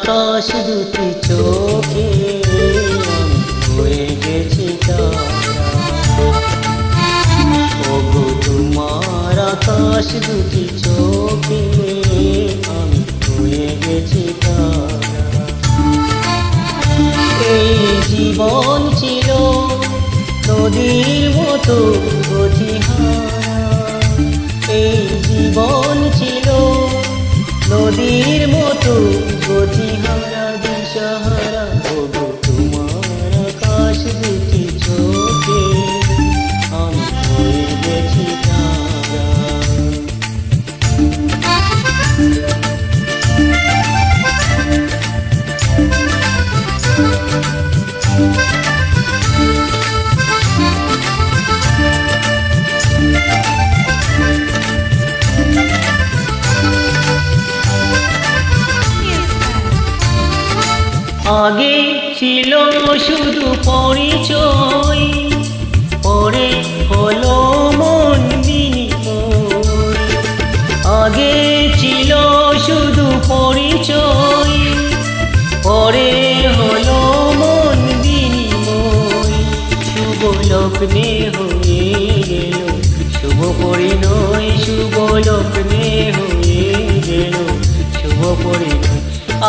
আকাশ দুটি চোখে হয়ে গেছি ওগো তোমার আকাশ দুটি চোখে আমি হয়ে গেছি এই জীবন ছিল নদীর মতো গতিহারা এই জীবন ছিল নদীর মতো আগে ছিল শুধু পরিচয় পরে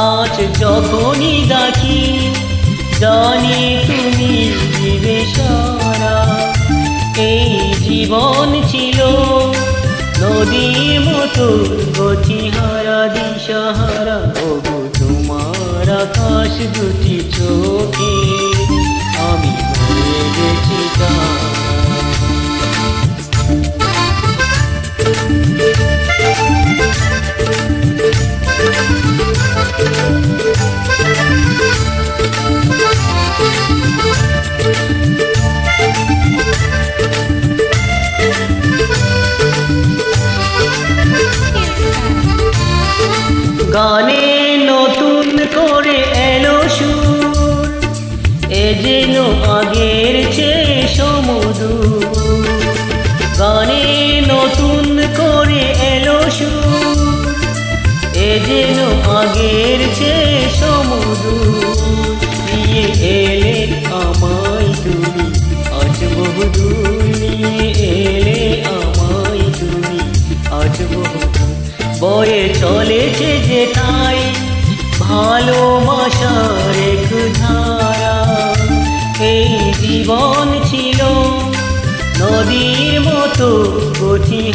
আজ যখনই ডাকি, জানি তুমি সারা। এই জীবন ছিল নদীর মতো গতিহারা দিশাহারা ওগো তোমার আকাশ দুটি চোখে, আমি গেছি তারা। যেন আগের চেয়ে সমুদূর নিয়ে এলে আমায় তুমি আজ বহুদূর নিয়ে এলে আমায় তুমি আজ বহুদূর বয়ে চলেছে যে তাই ভালোবাসার এক ধারা এই জীবন ছিল নদীর মতো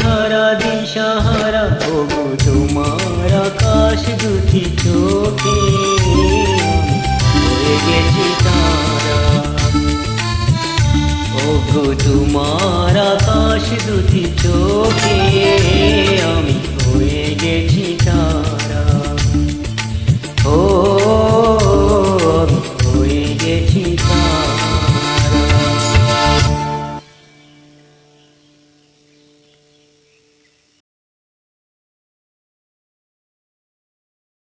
হারা দিশাহারা ওগো তোমার আকাশ দুটি চোখে। হয়ে গেছি তারা। ওগো তোমার